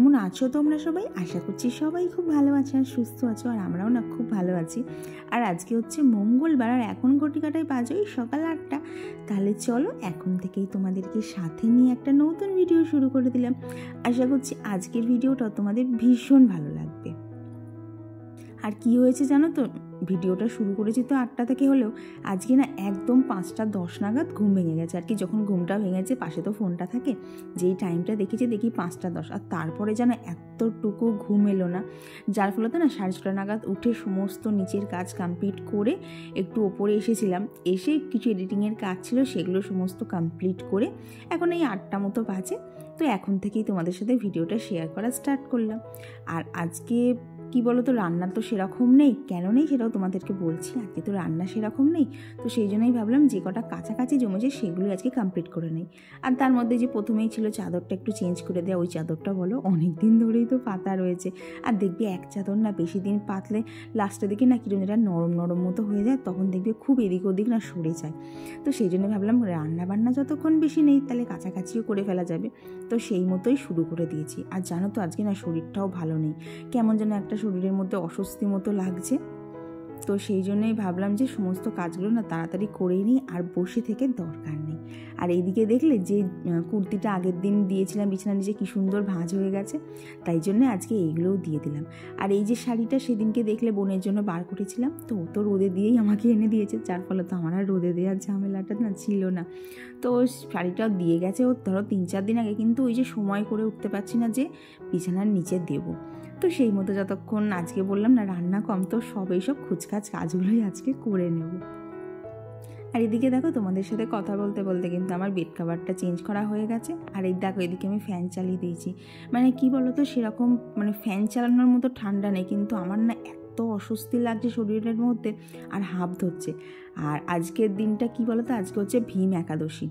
কেমন আছো তোমরা সবাই? আশা করছি সবাই খুব ভালো আছে আর সুস্থ আছো আর আমরাও না খুব ভালো আছি। আর আজকে হচ্ছে মঙ্গলবার আর এখন ঘটিকাটায় বাজে ওই সকাল আটটা। তাহলে চলো এখন থেকেই তোমাদেরকে সাথে নিয়ে একটা নতুন ভিডিও শুরু করে দিলাম। আশা করছি আজকের ভিডিওটা তোমাদের ভীষণ ভালো লাগবে। আর কি হয়েছে জানো তো? ভিডিওটা শুরু করেছি তো আটটা থেকে হলেও, আজকে না একদম পাঁচটা দশ নাগাদ ঘুম ভেঙে গেছে। আর কি যখন ঘুমটা ভেঙেছে, পাশে তো ফোনটা থাকে, যেই টাইমটা দেখেছি দেখি পাঁচটা দশ। আর তারপরে যেন এতটুকু ঘুম এলো না, যার ফলে তো না সাড়ে ছটা নাগাদ উঠে সমস্ত নিচের কাজ কমপ্লিট করে একটু ওপরে এসেছিলাম। এসে কিছু এডিটিংয়ের কাজ ছিল, সেগুলো সমস্ত কমপ্লিট করে এখন এই আটটা মতো বাজে। তো এখন থেকেই তোমাদের সাথে ভিডিওটা শেয়ার করা স্টার্ট করলাম। আর আজকে কি বলো তো রান্না তো সেরকম নেই। কেন নেই সেটাও তোমাদেরকে বলছি। আজকে তো রান্না সেরকম নেই। তো সেই জন্যই ভাবলাম যে কটা কাছাকাছি জমেছে সেগুলো আজকে কমপ্লিট করে নেই। আর তার মধ্যে যে প্রথমেই ছিল চাদরটা একটু চেঞ্জ করে দেওয়া ওই চাদরটা বলো অনেক দিন ধরেই তো পাতা রয়েছে। আর দেখবি এক চাদর না বেশি দিন পাতলে লাস্টের দিকে না কিরম যেটা নরম নরম মতো হয়ে যায়, তখন দেখবি খুব এদিক ওদিক না সরে যায়। তো সেই জন্য ভাবলাম রান্না বান্না যতক্ষণ বেশি নেই তাহলে কাছাকাছিও করে ফেলা যাবে। তো সেই মতোই শুরু করে দিয়েছি। আর জানো তো আজকে না শরীরটাও ভালো নেই। কেমন যেন একটা শরীরের মধ্যে অস্বস্তি মতো লাগছে। তো সেই জন্যই ভাবলাম যে সমস্ত কাজগুলো না তাড়াতাড়ি করেই নিই আর বসে থেকে দরকার নেই। আর এইদিকে দেখলে যে কুর্তিটা আগের দিন দিয়েছিলাম, বিছানা নিচে কী সুন্দর ভাঁজ হয়ে গেছে, তাই জন্য আজকে এইগুলোও দিয়ে দিলাম। আর এই যে শাড়িটা সেদিনকে দেখলে বোনের জন্য বার করেছিলাম, তো ও তো রোদে দিয়েই আমাকে এনে দিয়েছে, যার ফলে তো আমার আর রোদে দেওয়ার ঝামেলাটা না ছিল না। তো শাড়িটাও দিয়ে গেছে ও ধরো তিন চার দিন আগে, কিন্তু ওই যে সময় করে উঠতে পারছি না যে বিছানার নিচে দেবো। তো সেই মতো যতক্ষণ আজকে বললাম না রান্না কম, তো সব এইসব কাজগুলোই আজকে করে নেব। আর এদিকে দেখো তোমাদের সাথে কথা বলতে বলতে কিন্তু আমার বেড কাভারটা চেঞ্জ করা হয়ে গেছে। আর এই দেখো এদিকে আমি ফ্যান চালিয়ে দিয়েছি। মানে কি বলো তো সেরকম মানে ফ্যান চালানোর মতো ঠান্ডা নেই, কিন্তু আমার না এত অস্বস্তি লাগছে শরীরের মধ্যে আর হাফ ধরছে। আর আজকের দিনটা কি বলো তো আজকে হচ্ছে ভীম একাদশী।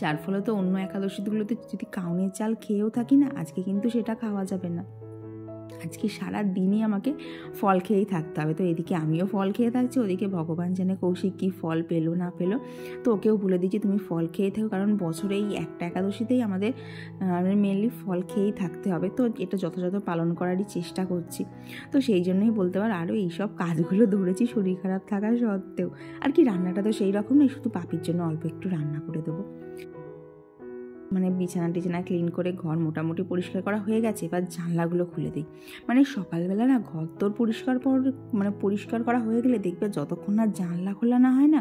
যার ফলে তো অন্য একাদশীগুলোতে যদি কাউনের চাল খেয়েও থাকি না, আজকে কিন্তু সেটা খাওয়া যাবে না। আজকে সারা দিনই আমাকে ফল খেয়েই থাকতে হবে। তো এদিকে আমিও ফল খেয়ে থাকছি, ওদিকে ভগবান জানে কৌশিক কী ফল পেল, না পেল। তো ওকেও বলে দিচ্ছি, তুমি ফল খেয়ে থাকো, কারণ বছরে এই একটা একাদশীতেই আমাদের মেনলি ফল খেয়েই থাকতে হবে। তো এটা যথাযথ পালন করারই চেষ্টা করছি। তো সেই জন্যই বলতে পারো আরও এইসব কাজগুলো ধরেছি শরীর খারাপ থাকা সত্ত্বেও। আর কি, রান্নাটা তো সেই রকম নেই শুধু পাপির জন্য অল্প একটু রান্না করে দেবো। মানে বিছানা টিছানা ক্লিন করে ঘর মোটামুটি পরিষ্কার করা হয়ে গেছে, এবার জানলাগুলো খুলে দিই। মানে সকালবেলা না ঘর তোর পরিষ্কার পর মানে পরিষ্কার করা হয়ে গেলে দেখবে যতক্ষণ না জানলা খোলা না হয় না,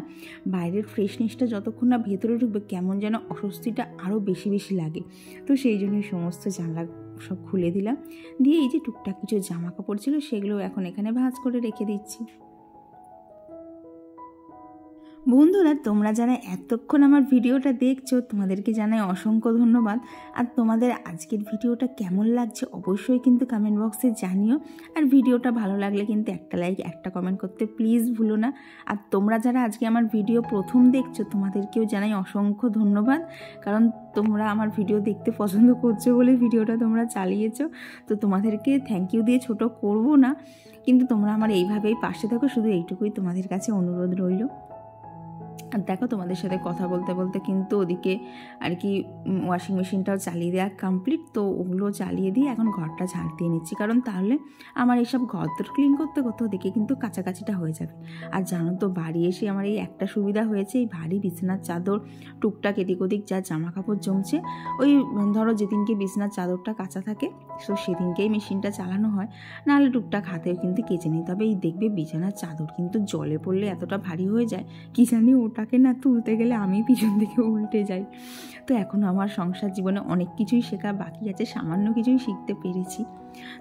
বাইরের ফ্রেশনেসটা যতক্ষণ না ভেতরে ঢুকবে কেমন যেন অস্বস্তিটা আরও বেশি বেশি লাগে। তো সেই জন্যই সমস্ত জানলা সব খুলে দিলাম। দিয়ে এই যে টুকটাক কিছু জামা কাপড় ছিল সেগুলো এখন এখানে ভাঁজ করে রেখে দিচ্ছি। বন্ধুরা, তোমরা যারা এতক্ষণ আমার ভিডিওটা দেখছ, তোমাদেরকে জানাই অসংখ্য ধন্যবাদ। আর তোমাদের আজকের ভিডিওটা কেমন লাগছে অবশ্যই কিন্তু কমেন্ট বক্সে জানিও। আর ভিডিওটা ভালো লাগলে কিন্তু একটা লাইক একটা কমেন্ট করতে প্লিজ ভুলো না। আর তোমরা যারা আজকে আমার ভিডিও প্রথম দেখছ, তোমাদেরকেও জানাই অসংখ্য ধন্যবাদ। কারণ তোমরা আমার ভিডিও দেখতে পছন্দ করছ বলে ভিডিওটা তোমরা চালিয়েছো। তো তোমাদেরকে থ্যাংক ইউ দিয়ে ছোট করব না। কিন্তু তোমরা আমার এইভাবেই পাশে থাকো, শুধু এইটুকুই তোমাদের কাছে অনুরোধ রইল। আর দেখো তোমাদের সাথে কথা বলতে বলতে কিন্তু ওদিকে আর কি ওয়াশিং মেশিনটাও চালিয়ে দেওয়া কমপ্লিট তো ওগুলো চালিয়ে দিয়ে এখন ঘরটা ঝাড় দিয়ে নিচ্ছি। কারণ তাহলে আমার এইসব ঘর তোর ক্লিন করতে করতে ওদিকে কিন্তু কাছাকাছিটা হয়ে যাবে। আর জানো তো, বাড়ি এসে আমার এই একটা সুবিধা হয়েছে, এই ভারী বিছানার চাদর, টুকটাক এদিক ওদিক যা জামা কাপড় জমছে, ওই, ধরো যেদিনকে বিছানার চাদরটা কাঁচা থাকে, তো সেদিনকেই মেশিনটা চালানো হয়, নাহলে টুকটাক হাতেও কিন্তু কেচে নিই। তবে এই দেখবে বিছানার চাদর কিন্তু জলে পড়লে এতটা ভারী হয়ে যায়, কি জানি ওটাকে না তুলতে গেলে আমি পিছন দিকে উল্টে যাই। তো এখনও আমার সংসার জীবনে অনেক কিছুই শেখা বাকি আছে, সামান্য কিছুই শিখতে পেরেছি।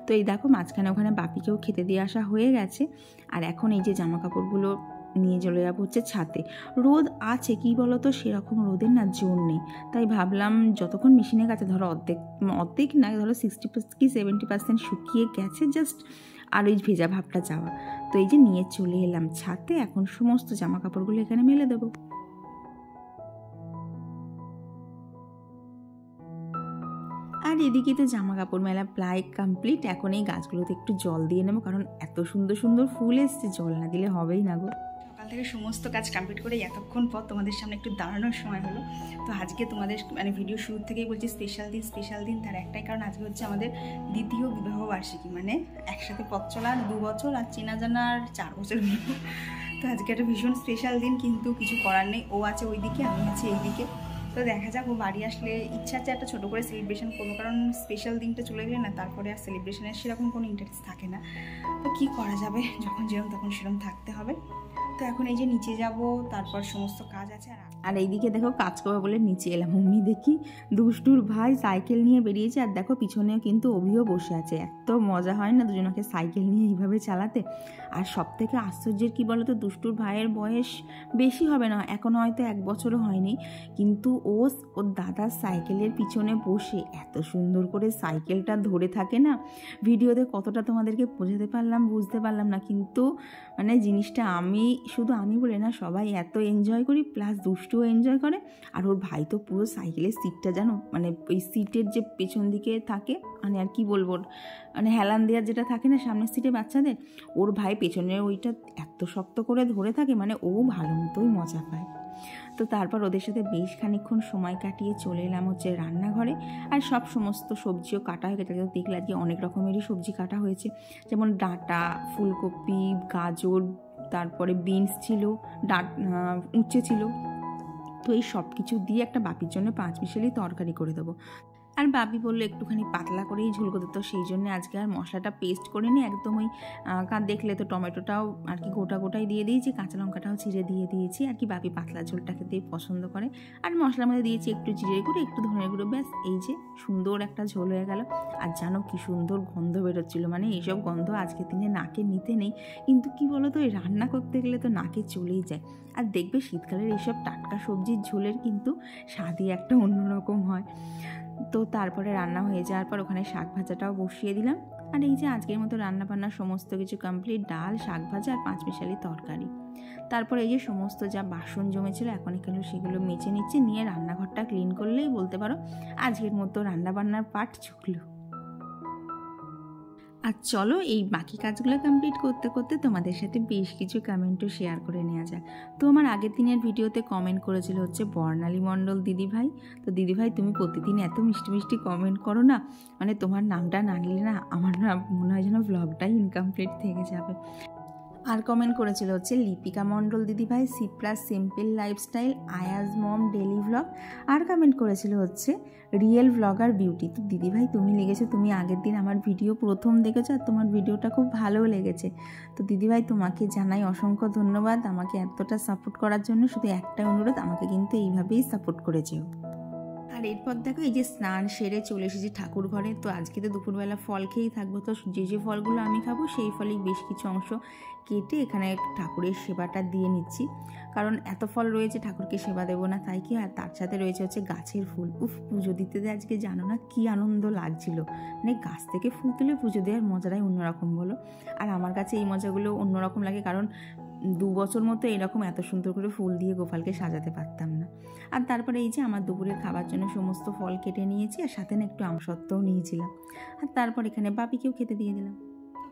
তো এই দেখো মাঝখানে ওখানে বাপিকেও খেতে দিয়ে আসা হয়ে গেছে। আর এখন এই যে জামা কাপড়গুলো নিয়ে চলে যাব হচ্ছে ছাতে রোদ আছে, কি বলতো? সেরকম রোদের না জোর নেই। তাই ভাবলাম যতক্ষণ মেশিনের কাছে ধরো অর্ধেক অর্ধেক না, ধরো সিক্সটি কি সেভেন্টি পার্সেন্ট শুকিয়ে গেছে জাস্ট আর ওই ভেজা ভাবটা যাওয়া। তো এই যে নিয়ে চলে এলাম ছাতে এখন সমস্ত জামা কাপড়গুলো এখানে মেলে দেবো। আর এদিকে তো জামা কাপড় মেলা প্রায় কমপ্লিট এখন এই গাছগুলোতে একটু জল দিয়ে নেব, কারণ এত সুন্দর সুন্দর ফুল এসছে, জল না দিলে হবেই না গো। থেকে সমস্ত কাজ কমপ্লিট করে এতক্ষণ পর তোমাদের সামনে একটু দাঁড়ানোর সময় হলো। তো আজকে তোমাদের মানে ভিডিও শুরু থেকেই বলছি স্পেশাল দিন স্পেশাল দিন তার একটাই কারণ আজকে হচ্ছে আমাদের দ্বিতীয় বিবাহ বার্ষিকী। মানে একসাথে পথ চলার দু বছর আর চেনা জানার চার বছর। তো আজকে একটা ভীষণ স্পেশাল দিন কিন্তু কিছু করার নেই। ও আছে ওইদিকে, আমি আছি এই দিকে তো দেখা যাক, ও বাড়ি আসলে ইচ্ছা আছে একটা ছোটো করে সেলিব্রেশন করব। কারণ স্পেশাল দিনটা চলে গেলে না, তারপরে আর সেলিব্রেশনের সেরকম কোনো ইন্টারেস্ট থাকে না। তো কি করা যাবে? যখন যেরকম তখন সেরকম থাকতে হবে। তো এখন এই যে নিচে যাব, তারপর সমস্ত কাজ আছে আর আর এইদিকে দেখো কাজ করবে বলে নিচে এলাম। অমনি দেখি দুষ্টুর ভাই সাইকেল নিয়ে বেরিয়েছে আর দেখো পিছনেও কিন্তু অভিও বসে আছে। এত মজা হয় না দুজনকে সাইকেল নিয়ে এইভাবে চালাতে? আর সব থেকে আশ্চর্যের কী বলতো, দুষ্টুর ভাইয়ের বয়স বেশি হবে না, এখন হয়তো এক বছরও হয়নি। কিন্তু ও ওর দাদার সাইকেলের পিছনে বসে এত সুন্দর করে সাইকেলটা ধরে থাকে না? ভিডিওতে কতটা তোমাদেরকে বোঝাতে পারলাম, বুঝতে পারলাম না। কিন্তু মানে জিনিসটা আমি শুধু আমি বলে না, সবাই এত এনজয় করি প্লাস দুষ্টুও এনজয় করে। আর ওর ভাই তো পুরো সাইকেলের সিটটা জানো মানে ওই সিটের যে পেছন দিকে থাকে মানে আর কি বলব মানে হেলান দেওয়ার যেটা থাকে না সামনের সিটে বাচ্চাদের, ওর ভাই পেছনের ওইটা এত শক্ত করে ধরে থাকে মানে ও ভালো মতোই মজা পায়। তো তারপর ওদের সাথে বেশ খানিক্ষণ সময় কাটিয়ে চলে এলাম হচ্ছে রান্নাঘরে। আর সব সমস্ত সবজিও কাটা হয়ে গেছে। দেখলে আজকে অনেক রকমেরই সবজি কাটা হয়েছে। যেমন ডাঁটা, ফুলকপি, গাজর তারপরে বিনস ছিল ডাট উচ্ছে ছিল। তো এই সব কিছু দিয়ে একটা বাপির জন্য পাঁচ মিশালি তরকারি করে দেবো। আর বাবি বলল একটুখানি পাতলা করেই ঝুল করতে, তো সেই জন্য আজকে আর মশলাটা পেস্ট করে নিই একদম ওই দেখলে তো টমেটোটাও আর কি গোটা গোটাই দিয়ে দিয়েছি, কাঁচা লঙ্কাটাও চিড়ে দিয়ে দিয়েছি, আর কি বাপি পাতলা ঝোলটা খেতেই পছন্দ করে। আর মশলার মধ্যে দিয়েছি একটু জিরে গুঁড়ো, একটু ধনে গুঁড়ো, ব্যাস, এই যে সুন্দর একটা ঝোল হয়ে গেল। আর জানো কি সুন্দর গন্ধ বেরোচ্ছিল মানে এইসব গন্ধ আজকে দিনে নাকে নিতে নেই, কিন্তু কি বলো তো রান্না করতে গেলে তো নাকে চলেই যায়। আর দেখবে শীতকালের এইসব টাটকা সবজির ঝোলের কিন্তু স্বাদই একটা অন্যরকম হয়। তো তারপরে রান্না হয়ে যাওয়ার পর ওখানে শাক ভাজাটাও বসিয়ে দিলাম। আর এই যে আজকের মতো রান্না বান্না সমস্ত কিছু কমপ্লিট ডাল, শাক ভাজা আর পাঁচ মিশালি তরকারি। তারপর এই যে সমস্ত যা বাসন জমেছিল, এখন এখানে সেগুলো মেচে নিচ্ছে, নিয়ে রান্নাঘরটা ক্লিন করলেই বলতে পারো, আজকের মতো রান্নাবান্নার পাট চুকলো আর চলো এই বাকি কাজগুলো কমপ্লিট করতে করতে তোমাদের সাথে বেশ কিছু কমেন্টও শেয়ার করে নেওয়া যাক। তো আমার আগের দিনের ভিডিওতে কমেন্ট করেছিল হচ্ছে বর্ণালী মণ্ডল দিদিভাই। তো দিদিভাই, তুমি প্রতিদিন এত মিষ্টি মিষ্টি কমেন্ট করো না মানে তোমার নামটা না নিলে না আমার না মনে হয় যেন ব্লগটাই ইনকমপ্লিট থেকে যাবে। আর কমেন্ট করেছিল হচ্ছে লিপিকা মণ্ডল দিদিভাই C plus simple lifestyle Ayaz mom daily vlog আর কমেন্ট করেছিল হচ্ছে রিয়েল ভ্লগার বিউটি তো দিদিভাই, তুমি লেগেছো, তুমি আগের দিন আমার ভিডিও প্রথম দেখেছ আর তোমার ভিডিওটা খুব ভালো লেগেছে। তো দিদিভাই, তোমাকে জানাই অসংখ্য ধন্যবাদ। আমাকে এতটা সাপোর্ট করার জন্য শুধু একটাই অনুরোধ, আমাকে কিন্তু এইভাবেই সাপোর্ট করেছেও আর এরপর দেখো, এই যে স্নান সেরে চলে এসেছি ঠাকুর ঘরে। তো আজকে তো দুপুরবেলা ফল খেয়েই থাকব। তো যে যে ফলগুলো আমি খাব, সেই ফলেই বেশ কিছু অংশ কেটে এখানে ঠাকুরের সেবাটা দিয়ে নিচ্ছি। কারণ এত ফল রয়েছে, ঠাকুরকে সেবা দেবো না, তাই কি আর তার সাথে রয়েছে হচ্ছে গাছের ফুল। উফ, পুজো দিতে আজকে জানো না কি আনন্দ লাগছিল। মানে গাছ থেকে ফুল তুলে পুজো দেওয়ার মজাটাই অন্যরকম, বলো? আর আমার কাছে এই মজাগুলো অন্যরকম লাগে কারণ দু বছর মতো এরকম এত সুন্দর করে ফুল দিয়ে গোপালকে সাজাতে পারতাম না। আর তারপরে এই যে আমার দুপুরের খাবার জন্য সমস্ত ফল কেটে নিয়েছি আর সাথে না একটু আমসত্ত্বও নিয়েছিলাম। আর তারপর এখানে বাপিকেও খেতে দিয়ে দিলাম।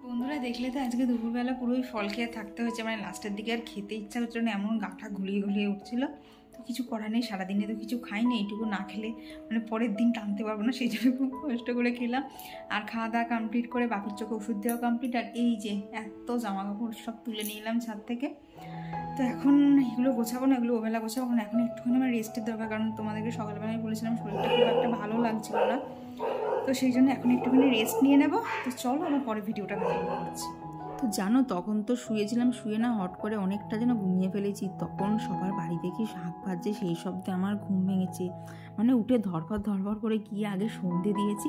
বন্ধুরা দেখলে তো আজকে দুপুরবেলা পুরোই ফল খেয়ে থাকতে হয়েছে। মানে লাস্টের দিকে আর খেতে ইচ্ছা হচ্ছিল না, এমন গাটা ঘুলিয়ে ঘুলিয়ে উঠছিল। তো কিছু করার নেই, সারাদিনে তো কিছু খাইনি এইটুকু না খেলে মানে পরের দিন টানতে পারব না, সেই জন্য খুব কষ্ট করে খেলাম। আর খাওয়া দাওয়া কমপ্লিট করে বাপির চোখে ওষুধ দেওয়া কমপ্লিট আর এই যে এত জামা কাপড় সব তুলে নিলাম ছাদ থেকে। তো এখন এগুলো গোছাবো না, এগুলো ওবেলা গোছাবো না, এখন একটুখানি আমার রেস্টের দরকার, কারণ তোমাদেরকে সকালবেলায় বলেছিলাম শরীরটা খুব একটা ভালো লাগছিল না। তো সেই জন্য এখন একটুখানি রেস্ট নিয়ে নেব। তো চলো আমার পরে ভিডিওটা করছি তো জানো, তখন তো শুয়েছিলাম, শুয়ে না হট করে অনেকটা যেন ঘুমিয়ে ফেলেছি। তখন সবার বাড়ি দেখি শাক ভাজছে, সেই শব্দে আমার ঘুম ভেঙেছে। মানে উঠে ধরফর ধরপর করে গিয়ে আগে সন্ধে দিয়েছি,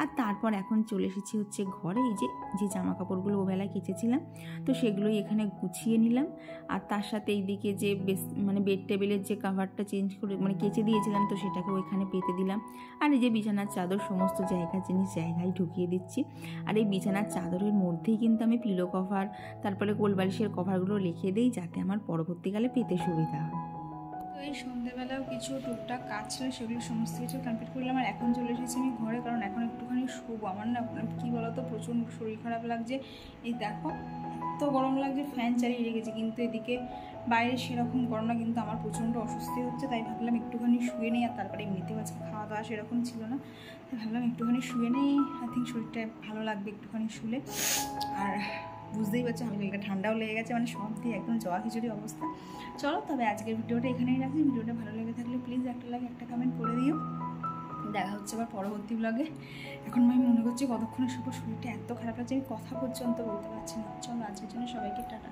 আর তারপর এখন চলে এসেছি হচ্ছে ঘরে। এই যে যে জামা কাপড়গুলো ওবেলায় কেচেছিলাম, তো সেগুলোই এখানে গুছিয়ে নিলাম। আর তার সাথে এইদিকে যে বেশ মানে বেড টেবিলের যে কাভারটা চেঞ্জ করে মানে কেচে দিয়েছিলাম, তো সেটাকে ওইখানে পেতে দিলাম। আর এই যে বিছানার চাদর, সমস্ত জায়গা জিনিস জায়গায় ঢুকিয়ে দিচ্ছি। আর এই বিছানার চাদরের মধ্যেই কিন্তু আমি পিলো কভার তারপরে কোলবালিশের কভারগুলো লিখে দিই যাতে আমার পরবর্তীকালে পেতে সুবিধা হয়। তো এই সন্ধ্যেবেলাও কিছু টুকটাক কাজ ছিল, সেগুলো সমস্ত কিছু কমপ্লিট করলাম আর এখন চলে এসেছি আমি ঘরে, কারণ এখন একটুখানি শুভ আমার না মানে কী বলতো, প্রচণ্ড শরীর খারাপ লাগছে। এই দেখো, এত গরম লাগছে ফ্যান চালিয়ে রেখেছি কিন্তু এদিকে বাইরে সেরকম গরম না, কিন্তু আমার প্রচণ্ড অস্বস্তি হচ্ছে। তাই ভাবলাম একটুখানি শুয়ে নেই, আর তারপরে এমনিতেও আজকে খাওয়া দাওয়া সেরকম ছিল না। তাই ভাবলাম একটুখানি শুয়ে নেই। আই থিঙ্ক শরীরটা ভালো লাগবে একটুখানি শুলে। আর বুঝতেই পারছ হালকা ঠান্ডাও লেগে গেছে মানে সব দিয়ে একদম জয়া খিচুড়ি অবস্থা। চলো, তবে আজকের ভিডিওটা এখানেই রাখি ভিডিওটা ভালো লেগে থাকলে প্লিজ একটা লাগে একটা কমেন্ট করে দিও। দেখা হচ্ছে আবার পরবর্তী ব্লগে এখন আমি মনে করছি কতক্ষণের শুভ শরীরটা এত খারাপ লাগছে, আমি কথা পর্যন্ত বলতে পারছি না। চলো, আজকের জন্য সবাইকে টাটা।